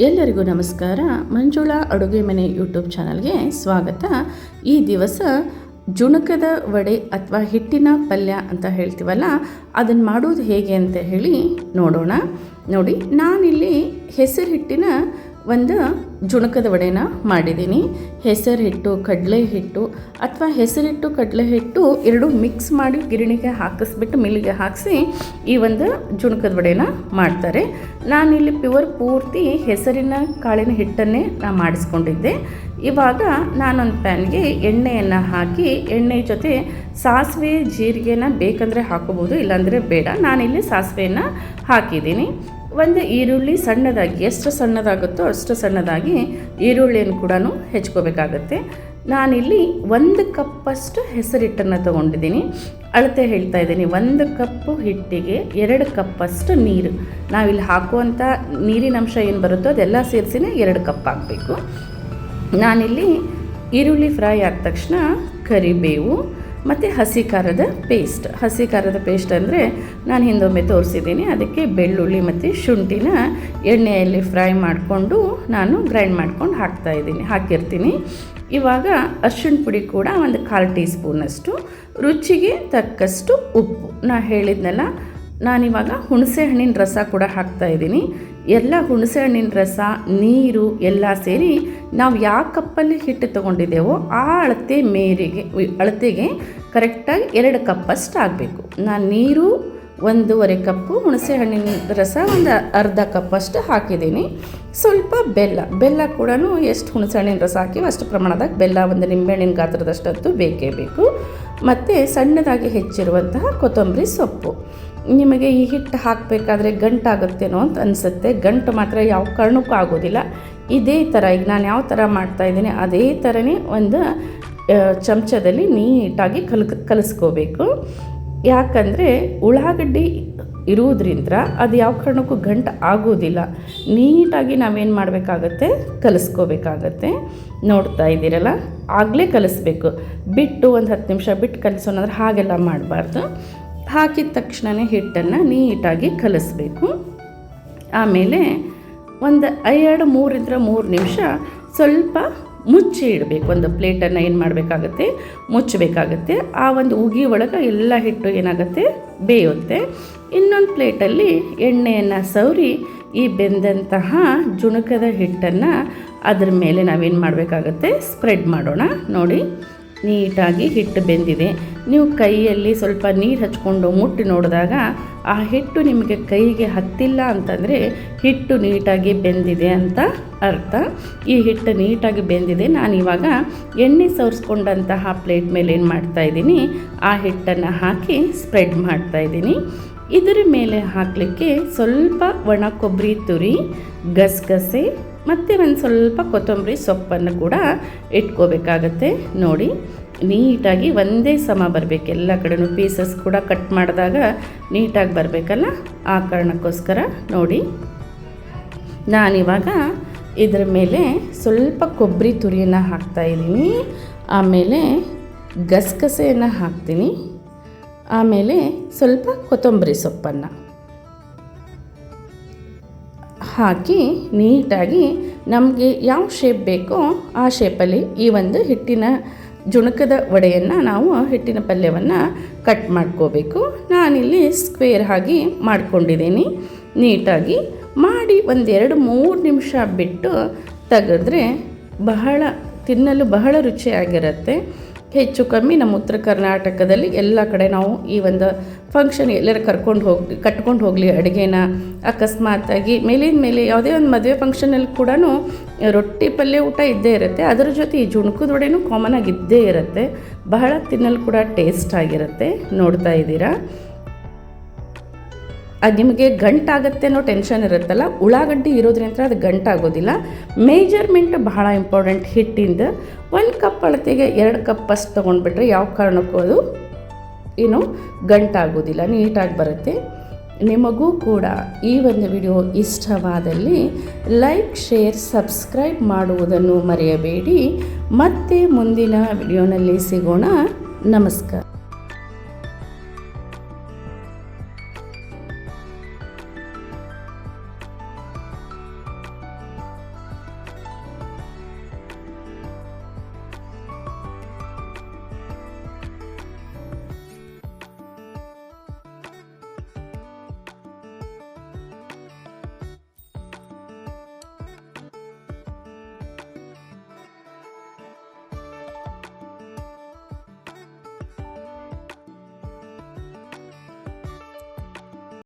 ಎಲ್ಲರಿಗೂ ನಮಸ್ಕಾರ. ಮಂಜುಳಾ ಅಡುಗೆ ಮನೆ ಯೂಟ್ಯೂಬ್ ಚಾನಲ್ಗೆ ಸ್ವಾಗತ. ಈ ದಿವಸ ಜುಣಕದ ವಡೆ ಅಥವಾ ಹಿಟ್ಟಿನ ಪಲ್ಯ ಅಂತ ಹೇಳ್ತೀವಲ್ಲ ಅದನ್ನು ಮಾಡೋದು ಹೇಗೆ ಅಂತ ಹೇಳಿ ನೋಡೋಣ. ನೋಡಿ, ನಾನಿಲ್ಲಿ ಹೆಸರು ಹಿಟ್ಟಿನ ಒಂದು ಜುಣಕದ ವಡೆನ ಮಾಡಿದ್ದೀನಿ. ಹೆಸರು ಹಿಟ್ಟು ಕಡಲೆ ಹಿಟ್ಟು ಅಥವಾ ಹೆಸರಿಟ್ಟು ಕಡಲೆ ಹಿಟ್ಟು ಎರಡು ಮಿಕ್ಸ್ ಮಾಡಿ ಗಿರಣಿಗೆ ಹಾಕಿಸ್ಬಿಟ್ಟು ಮಿಲ್ಲಿಗೆ ಹಾಕಿಸಿ ಈ ಒಂದು ಜುಣಕದ ವಡೆನ ಮಾಡ್ತಾರೆ. ನಾನಿಲ್ಲಿ ಪ್ಯೂರ್ ಪೂರ್ತಿ ಹೆಸರಿನ ಕಾಳಿನ ಹಿಟ್ಟನ್ನೇ ನಾನು ಮಾಡಿಸ್ಕೊಂಡಿದ್ದೆ. ಇವಾಗ ನಾನೊಂದು ಪ್ಯಾನ್ಗೆ ಎಣ್ಣೆಯನ್ನು ಹಾಕಿ ಎಣ್ಣೆ ಜೊತೆ ಸಾಸಿವೆ, ಜೀರಿಗೆನ ಬೇಕಂದರೆ ಹಾಕೋಬೋದು, ಇಲ್ಲಾಂದರೆ ಬೇಡ. ನಾನಿಲ್ಲಿ ಸಾಸಿವೆಯನ್ನು ಹಾಕಿದ್ದೀನಿ. ಒಂದು ಈರುಳ್ಳಿ ಸಣ್ಣದಾಗಿ, ಎಷ್ಟು ಸಣ್ಣದಾಗುತ್ತೋ ಅಷ್ಟು ಸಣ್ಣದಾಗಿ ಈರುಳ್ಳಿಯನ್ನು ಕೂಡ ಹೆಚ್ಕೋಬೇಕಾಗತ್ತೆ. ನಾನಿಲ್ಲಿ ಒಂದು ಕಪ್ಪಷ್ಟು ಹೆಸರಿಟ್ಟನ್ನು ತೊಗೊಂಡಿದ್ದೀನಿ. ಅಳತೆ ಹೇಳ್ತಾ ಇದ್ದೀನಿ. ಒಂದು ಕಪ್ಪು ಹಿಟ್ಟಿಗೆ ಎರಡು ಕಪ್ಪಷ್ಟು ನೀರು. ನಾವಿಲ್ಲಿ ಹಾಕುವಂಥ ನೀರಿನ ಅಂಶ ಏನು ಬರುತ್ತೋ ಅದೆಲ್ಲ ಸೇರಿಸಿನೇ ಎರಡು ಕಪ್ ಹಾಕಬೇಕು. ನಾನಿಲ್ಲಿ ಈರುಳ್ಳಿ ಫ್ರೈ ಆದ ತಕ್ಷಣ ಕರಿಬೇವು ಮತ್ತು ಹಸಿ ಖಾರದ ಪೇಸ್ಟ್ ಹಸಿ ಖಾರದ ಪೇಸ್ಟ್ ಅಂದರೆ ನಾನು ಹಿಂದೊಮ್ಮೆ ತೋರಿಸಿದ್ದೀನಿ. ಅದಕ್ಕೆ ಬೆಳ್ಳುಳ್ಳಿ ಮತ್ತು ಶುಂಠಿನ ಎಣ್ಣೆಯಲ್ಲಿ ಫ್ರೈ ಮಾಡಿಕೊಂಡು ನಾನು ಗ್ರೈಂಡ್ ಮಾಡ್ಕೊಂಡು ಹಾಕ್ತಾ ಇದ್ದೀನಿ. ಹಾಕಿರ್ತೀನಿ. ಇವಾಗ ಅರ್ಶಿಣ ಪುಡಿ ಕೂಡ ಒಂದು ಕಾಲು ಟೀ ಸ್ಪೂನಷ್ಟು ರುಚಿಗೆ ತಕ್ಕಷ್ಟು ಉಪ್ಪು. ನಾ ಹೇಳಿದ್ನಲ್ಲ, ನಾನಿವಾಗ ಹುಣಸೆ ಹಣ್ಣಿನ ರಸ ಕೂಡ ಹಾಕ್ತಾ ಇದ್ದೀನಿ. ಎಲ್ಲ ಹುಣಸೆ ಹಣ್ಣಿನ ರಸ, ನೀರು ಎಲ್ಲ ಸೇರಿ ನಾವು ಯಾವ ಕಪ್ಪಲ್ಲಿ ಹಿಟ್ಟು ತೊಗೊಂಡಿದ್ದೇವೋ ಆ ಅಳತೆ ಮೇರೆಗೆ ಅಳತೆಗೆ ಕರೆಕ್ಟಾಗಿ ಎರಡು ಕಪ್ಪಷ್ಟು ಆಗಬೇಕು ನಾನು ನೀರು ಒಂದೂವರೆ ಕಪ್ಪು ಹುಣಸೆ ಹಣ್ಣಿನ ರಸ ಒಂದು ಅರ್ಧ ಕಪ್ಪಷ್ಟು ಹಾಕಿದ್ದೀನಿ. ಸ್ವಲ್ಪ ಬೆಲ್ಲ ಬೆಲ್ಲ ಕೂಡ ಎಷ್ಟು ಹುಣಸೆ ಹಣ್ಣಿನ ರಸ ಹಾಕಿವಿ ಅಷ್ಟು ಪ್ರಮಾಣದಾಗ ಬೆಲ್ಲ ಒಂದು ನಿಂಬೆಹಣ್ಣಿನ ಗಾತ್ರದಷ್ಟು ಬೇಕೇ ಬೇಕು. ಮತ್ತು ಸಣ್ಣದಾಗಿ ಹೆಚ್ಚಿರುವಂತಹ ಕೊತ್ತಂಬರಿ ಸೊಪ್ಪು. ನಿಮಗೆ ಈ ಹಿಟ್ಟು ಹಾಕಬೇಕಾದ್ರೆ ಗಂಟಾಗುತ್ತೇನೋ ಅಂತ ಅನಿಸುತ್ತೆ. ಗಂಟು ಮಾತ್ರ ಯಾವ ಕಾರಣಕ್ಕೂ ಆಗೋದಿಲ್ಲ. ಇದೇ ಥರ, ಈಗ ನಾನು ಯಾವ ಥರ ಮಾಡ್ತಾಯಿದ್ದೀನಿ ಅದೇ ಥರನೇ ಒಂದು ಚಮಚದಲ್ಲಿ ನೀಟಾಗಿ ಕಲ್ ಕಲಿಸ್ಕೋಬೇಕು. ಯಾಕಂದರೆ ಉಳ್ಳಾಗಡ್ಡಿ ಇರುವುದರಿಂದ ಅದು ಯಾವ ಕಾರಣಕ್ಕೂ ಗಂಟು ಆಗೋದಿಲ್ಲ. ನೀಟಾಗಿ ನಾವೇನು ಮಾಡಬೇಕಾಗತ್ತೆ, ಕಲಿಸ್ಕೋಬೇಕಾಗತ್ತೆ. ನೋಡ್ತಾ ಇದ್ದೀರಲ್ಲ? ಆಗಲೇ ಕಲಿಸ್ಬೇಕು. ಬಿಟ್ಟು ಒಂದು ಹತ್ತು ನಿಮಿಷ ಬಿಟ್ಟು ಕಲಿಸೋಣಂದ್ರೆ ಹಾಗೆಲ್ಲ ಮಾಡಬಾರ್ದು. ಹಾಕಿದ ತಕ್ಷಣವೇ ಹಿಟ್ಟನ್ನು ನೀಟಾಗಿ ಕಲಿಸ್ಬೇಕು. ಆಮೇಲೆ ಒಂದು ಎರಡು ಮೂರಿಂದ ಮೂರು ನಿಮಿಷ ಸ್ವಲ್ಪ ಮುಚ್ಚಿ ಇಡಬೇಕು. ಒಂದು ಪ್ಲೇಟನ್ನು ಏನು ಮಾಡಬೇಕಾಗತ್ತೆ? ಮುಚ್ಚಬೇಕಾಗತ್ತೆ. ಆ ಒಂದು ಉಗಿ ಒಳಗೆ ಎಲ್ಲ ಹಿಟ್ಟು ಏನಾಗುತ್ತೆ? ಬೇಯುತ್ತೆ. ಇನ್ನೊಂದು ಪ್ಲೇಟಲ್ಲಿ ಎಣ್ಣೆಯನ್ನು ಸವರಿ ಈ ಬೆಂದಂತಹ ಜುಣುಕದ ಹಿಟ್ಟನ್ನು ಅದ್ರ ಮೇಲೆ ನಾವೇನು ಮಾಡಬೇಕಾಗತ್ತೆ? ಸ್ಪ್ರೆಡ್ ಮಾಡೋಣ. ನೋಡಿ. ನೀಟಾಗಿ ಹಿಟ್ಟು ಬೆಂದಿದೆ. ನೀವು ಕೈಯಲ್ಲಿ ಸ್ವಲ್ಪ ನೀರು ಹಚ್ಕೊಂಡು ಮುಟ್ಟಿ ನೋಡಿದಾಗ ಆ ಹಿಟ್ಟು ನಿಮಗೆ ಕೈಗೆ ಹತ್ತಿಲ್ಲ ಅಂತಂದರೆ ಹಿಟ್ಟು ನೀಟಾಗಿ ಬೆಂದಿದೆ ಅಂತ ಅರ್ಥ. ಈ ಹಿಟ್ಟು ನೀಟಾಗಿ ಬೆಂದಿದೆ. ನಾನು ಇವಾಗ ಎಣ್ಣೆ ಸವರಿಸ್ಕೊಂಡಂತಹ ಪ್ಲೇಟ್ ಮೇಲೆ ಏನು ಮಾಡ್ತಾಯಿದ್ದೀನಿ ಆ ಹಿಟ್ಟನ್ನು ಹಾಕಿ ಸ್ಪ್ರೆಡ್ ಮಾಡ್ತಾ ಇದ್ದೀನಿ. ಇದರ ಮೇಲೆ ಹಾಕಲಿಕ್ಕೆ ಸ್ವಲ್ಪ ಒಣ ಕೊಬ್ಬರಿ ತುರಿ, ಗಸಗಸೆ ಮತ್ತು ಒಂದು ಸ್ವಲ್ಪ ಕೊತ್ತಂಬರಿ ಸೊಪ್ಪನ್ನು ಕೂಡ ಇಟ್ಕೋಬೇಕಾಗತ್ತೆ. ನೋಡಿ, ನೀಟಾಗಿ ಒಂದೇ ಸಮ ಬರಬೇಕು. ಎಲ್ಲ ಕಡೆನೂ ಪೀಸಸ್ ಕೂಡ ಕಟ್ ಮಾಡಿದಾಗ ನೀಟಾಗಿ ಬರಬೇಕಲ್ಲ? ಆ ಕಾರಣಕ್ಕೋಸ್ಕರ ನೋಡಿ. ನಾನಿವಾಗ ಇದರ ಮೇಲೆ ಸ್ವಲ್ಪ ಕೊಬ್ಬರಿ ತುರಿಯನ್ನು ಹಾಕ್ತಾಯಿದ್ದೀನಿ ಆಮೇಲೆ ಗಸಗಸೆಯನ್ನು ಹಾಕ್ತೀನಿ. ಆಮೇಲೆ ಸ್ವಲ್ಪ ಕೊತ್ತಂಬರಿ ಸೊಪ್ಪನ್ನು. ಹಾಕಿ ನೀಟಾಗಿ ನಮಗೆ ಯಾವ ಶೇಪ್ ಬೇಕೋ ಆ ಶೇಪಲ್ಲಿ ಈ ಒಂದು ಹಿಟ್ಟಿನ ಜುಣಕದ ವಡೆಯನ್ನು ನಾವು ಹಿಟ್ಟಿನ ಪಲ್ಯವನ್ನು ಕಟ್ ಮಾಡ್ಕೋಬೇಕು. ನಾನಿಲ್ಲಿ ಸ್ಕ್ವೇರ್ ಆಗಿ ಮಾಡ್ಕೊಂಡಿದ್ದೀನಿ. ನೀಟಾಗಿ ಮಾಡಿ ಒಂದೆರಡು ಮೂರು ನಿಮಿಷ ಬಿಟ್ಟು ತೆಗೆದ್ರೆ ಬಹಳ ತಿನ್ನಲು ಬಹಳ ರುಚಿಯಾಗಿರುತ್ತೆ. ಹೆಚ್ಚು ಕಮ್ಮಿ ನಮ್ಮ ಉತ್ತರ ಕರ್ನಾಟಕದಲ್ಲಿ ಎಲ್ಲ ಕಡೆ ನಾವು ಈ ಒಂದು ಫಂಕ್ಷನ್ ಎಲ್ಲರೂ ಕರ್ಕೊಂಡು ಹೋಗಿ, ಕಟ್ಕೊಂಡು ಹೋಗಲಿ ಅಡುಗೆನ. ಅಕಸ್ಮಾತಾಗಿ ಮೇಲಿನ ಮೇಲೆ ಯಾವುದೇ ಒಂದು ಮದುವೆ ಫಂಕ್ಷನಲ್ಲಿ ಕೂಡ ರೊಟ್ಟಿ ಪಲ್ಯ ಊಟ ಇದ್ದೇ ಇರುತ್ತೆ. ಅದರ ಜೊತೆ ಈ ಜುಣುಕದ ವಡೆನೂ ಕಾಮನ್ ಆಗಿ ಇದ್ದೇ ಇರುತ್ತೆ. ಬಹಳ ತಿನ್ನಲು ಕೂಡ ಟೇಸ್ಟ್ ಆಗಿರುತ್ತೆ. ನೋಡ್ತಾ ಇದ್ದೀರಾ? ಅದು ನಿಮಗೆ ಗಂಟಾಗತ್ತೆ ಅನ್ನೋ ಟೆನ್ಷನ್ ಇರುತ್ತಲ್ಲ, ಉಳ್ಳಾಗಡ್ಡಿ ಇರೋದ್ರಿಂದ ಅದು ಗಂಟಾಗೋದಿಲ್ಲ. ಮೇಜರ್ಮೆಂಟ್ ಬಹಳ ಇಂಪಾರ್ಟೆಂಟ್ ಹಿಟ್ಟಿಂದ ಒಂದು ಕಪ್ ಅಳತೆಗೆ ಎರಡು ಕಪ್ ಅಷ್ಟು ತೊಗೊಂಡ್ಬಿಟ್ರೆ ಯಾವ ಕಾರಣಕ್ಕೂ ಅದು ಏನು ಗಂಟಾಗೋದಿಲ್ಲ, ನೀಟಾಗಿ ಬರುತ್ತೆ. ನಿಮಗೂ ಕೂಡ ಈ ಒಂದು ವಿಡಿಯೋ ಇಷ್ಟವಾದಲ್ಲಿ ಲೈಕ್ ಶೇರ್ ಸಬ್ಸ್ಕ್ರೈಬ್ ಮಾಡುವುದನ್ನು ಮರೆಯಬೇಡಿ. ಮತ್ತೆ ಮುಂದಿನ ವಿಡಿಯೋನಲ್ಲಿ ಸಿಗೋಣ. ನಮಸ್ಕಾರ.